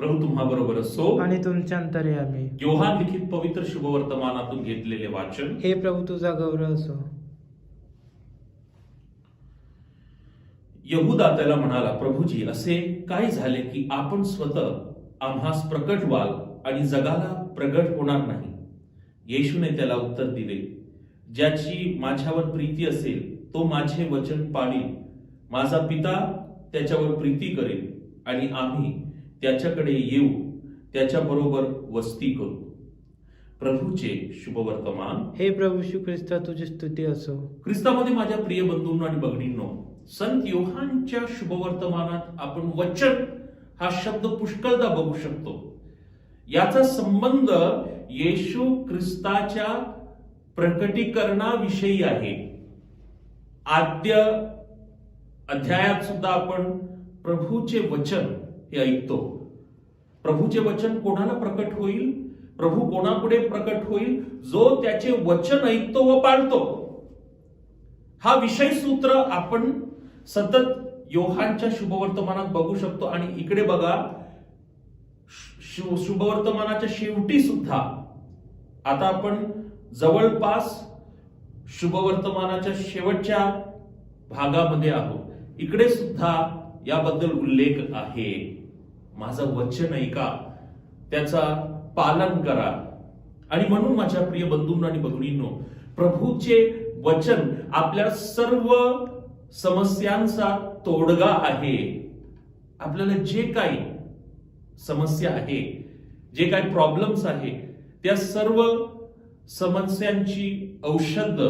प्रभू तुम्हा बरोबर असो. आणि तुमच्या अंतर्यामी योहान लिखित पवित्र शुभवर्तमानातून घेतलेले वाचन. हे प्रभू तुझा गौरव असो. यहुदा त्याला म्हणाला प्रभूजी असे काय झाले की आपण स्वतः आम्हास प्रकट व्हाल आणि जगाला प्रगट होणार नाही? येशूने त्याला उत्तर दिले ज्याची माझ्यावर प्रीती असेल तो माझे वचन पाळील माझा पिता त्याच्यावर प्रीती करेल आणि आम्ही त्याच्याकडे येऊ त्याच्या बरोबर वस्ती करू. प्रभूचे शुभवर्तमान. हे प्रभू श्री ख्रिस्त तुझी स्तुती असो. ख्रिस्तामध्ये माझ्या प्रिय बंधूंनो आणि भगिनींनो संत योहानच्या शुभवर्तमानात आपण वचन हा शब्द पुष्कळदा बघू शकतो. याचा संबंध येशू ख्रिस्ताच्या प्रकटीकरणाविषयी आहे. आद्य अध्यायात सुद्धा आपण प्रभूचे वचन हे ऐकतो. प्रभूचे वचन कोणाला प्रकट होईल? प्रभू कोणापुढे प्रकट होईल? जो त्याचे वचन ऐकतो व पाळतो. हा विषय सूत्र आपण सतत योहानच्या शुभवर्तमानात बघू शकतो. आणि इकडे बघा शु- शुभवर्तमानाच्या शेवटी सुद्धा आता आपण जवळपास शुभवर्तमानाच्या शेवटच्या भागामध्ये आहोत. इकडे सुद्धा याबद्दल उल्लेख आहे. माझं वचन ऐका त्याचा पालन करा. आणि म्हणून माझ्या प्रिय बंधूंनो आणि भगिनींनो प्रभूचे वचन आपल्या सर्व समस्यांचा तोडगा आहे. आपल्याला जे काही समस्या आहे जे काही प्रॉब्लेम्स आहे त्या सर्व समस्यांची औषध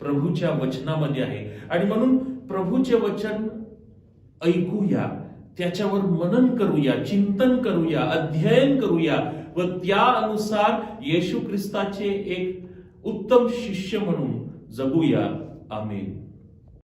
प्रभूच्या वचनामध्ये आहे. आणि म्हणून प्रभूचे वचन ऐकूया. त्याच्यावर मनन करूया चिंतन करूया अध्ययन करूया व त्यानुसार येशू ख्रिस्ताचे एक उत्तम शिष्य म्हणून जगूया. आमेन.